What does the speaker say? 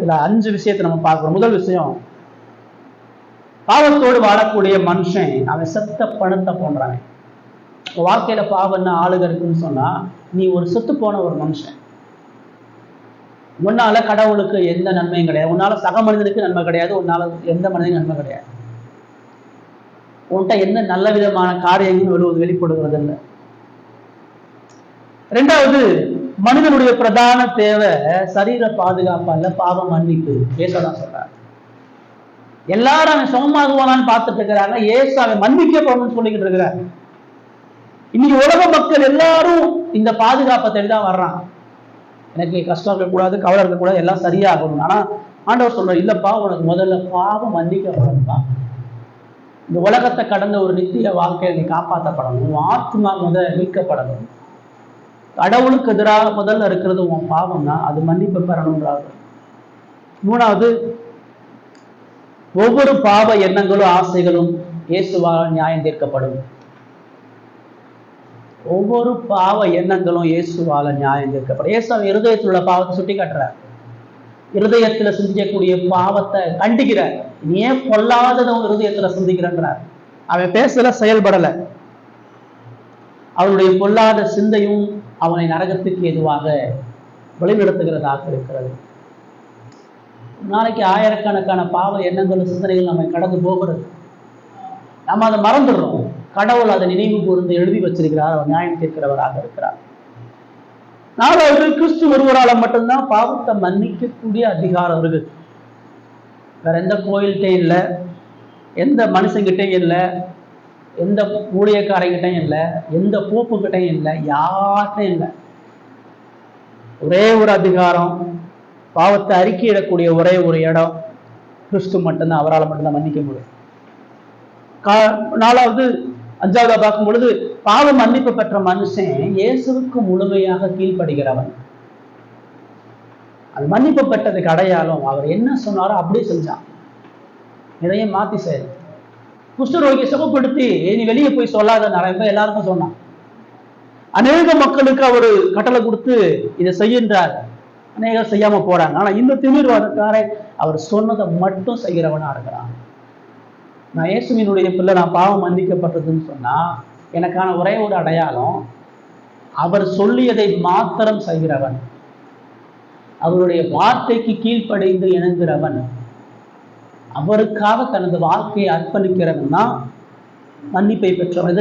இதுல அஞ்சு விஷயத்தை நம்ம பார்க்கிறோம் முதல் விஷயம் பாவத்தோடு வாழக்கூடிய மனுஷன் அவன் செத்த பணத்தை போன்றான். உன் வாழ்க்கையில பாவம்னா ஆளுக இருக்குன்னு சொன்னா நீ ஒரு செத்து போன ஒரு மனுஷன். உன்னால கடவுளுக்கு எந்த நன்மையும் கிடையாது. உன்னால சக மனிதனுக்கு நன்மை கிடையாது. உன்னால எந்த மனிதனுக்கு நன்மை கிடையாது. உன்கிட்ட எந்த நல்ல விதமான காரியங்களும் வெளிப்படுகிறது இல்லை. ரெண்டாவது மனிதனுடைய பிரதான தேவை சரீர பாதுகாப்பா இல்ல பாவம் மன்னிப்பு. ஏசதான் சொல்றாரு. எல்லாரும் அவன் சமமாகுவானான்னு பார்த்துட்டு இருக்கிறாங்க. ஏசு அவன் மன்னிக்கப்படணும்னு சொல்லிக்கிட்டு இருக்கிறார். இன்னைக்கு உலக மக்கள் எல்லாரும் இந்த பாதுகாப்பை தேடி தான் வர்றான் எனக்கு கஷ்டம் இருக்கக்கூடாது கவலை இருக்கக்கூடாது எல்லாம் சரியாகணும். ஆனா ஆண்டவர் சொல்ற இல்லப்பா உனக்கு முதல்ல பாவம் மன்னிக்கப்படணும்ப்பா. இந்த உலகத்தை கடந்த ஒரு நித்திய வாழ்க்கையை நீ காப்பாற்றப்படணும் ஆத்மா முத மீட்கப்படணும். கடவுளுக்கு எதிராக முதல்ல இருக்கிறது உன் பாவம்னா அது மன்னிப்பு பெறணுன்றாங்க மூணாவது ஒவ்வொரு பாவ எண்ணங்களும் ஆசைகளும் இயேசுவால் நியாயம் தீர்க்கப்படும். ஒவ்வொரு பாவ எண்ணங்களும் இயேசுவால நியாயம் தீர்க்கப்படும். இயேசு அவன் இருதயத்தில் உள்ள பாவத்தை சுட்டி காட்டுறார். இருதயத்துல சிந்திக்கக்கூடிய பாவத்தை கண்டிக்கிறார். நீ ஏன் பொல்லாததை உன் இருதயத்துல சிந்திக்கிறன்றார். அவன் பேசல செயல்படல. அவனுடைய பொல்லாத சிந்தையும் அவனை நரகத்துக்கு எதுவாக வழிநடத்துகிறதாக இருக்கிறது. நாளைக்கு ஆயிரக்கணக்கான பாவ எண்ணங்கள் சிந்தனைகள் நம்ம கடந்து போகிறது. நம்ம அதை மறந்துடுறோம். கடவுள் அதை நினைவு கூர்ந்து எழுதி வச்சிருக்கிறார். அவர் நியாயம் தீர்க்கிறவராக இருக்கிறார். நாலாவது கிறிஸ்து ஒருவரால மட்டும்தான் பாவத்தை மன்னிக்கக்கூடிய அதிகாரம் இருக்கு வேற எந்த கோயில்கிட்டையும் இல்லை. எந்த மனுஷங்கிட்டையும் இல்லை. எந்த ஊழியக்காரங்கிட்டையும் இல்லை எந்த பூப்புக்கிட்டையும் இல்லை யார்கிட்டையும் இல்லை. ஒரே ஒரு அதிகாரம் பாவத்தை அறிக்கையிடக்கூடிய ஒரே ஒரு இடம் கிறிஸ்து மட்டும்தான் அவரால் மட்டும்தான் மன்னிக்க முடியும். கா- நாலாவது அஞ்சாவதா பார்க்கும் பொழுது பாவ மன்னிப்பு பெற்ற மனுஷன் இயேசுவுக்கு முழுமையாக கீழ்ப்படுகிறவன். அது மன்னிப்பு பெற்றதுக்கு அடையாளம் அவர் என்ன சொன்னாரோ அப்படியே செஞ்சான். இதையும் மாத்தி செய்ய குஷ்டரோகியை சுகப்படுத்தி நீ வெளியே போய் சொல்லாத நிறைய பேர் எல்லாருக்கும் சொன்னான். அநேக மக்களுக்கு அவர் கட்டளை கொடுத்து இதை செய்கின்றார். அநேகம் செய்யாம போறாங்க. ஆனா இந்த திமிர்வாதக்காரன் அவர் சொன்னதை மட்டும் செய்கிறவனா இருக்கிறான். நான் இயேசுவினுடைய பிள்ளை நான் பாவம் மன்னிக்கப்பட்டதுன்னு சொன்னா எனக்கான ஒரே ஒரு அடையாளம் அவர் சொல்லியதை மாத்திரம் செய்கிறவன். அவருடைய வார்த்தைக்கு கீழ்ப்படைந்து இணங்குகிறவன். அவருக்காக தனது வாழ்க்கையை அர்ப்பணிக்கிறவன் தான் மன்னிப்பை பெற்றவன்.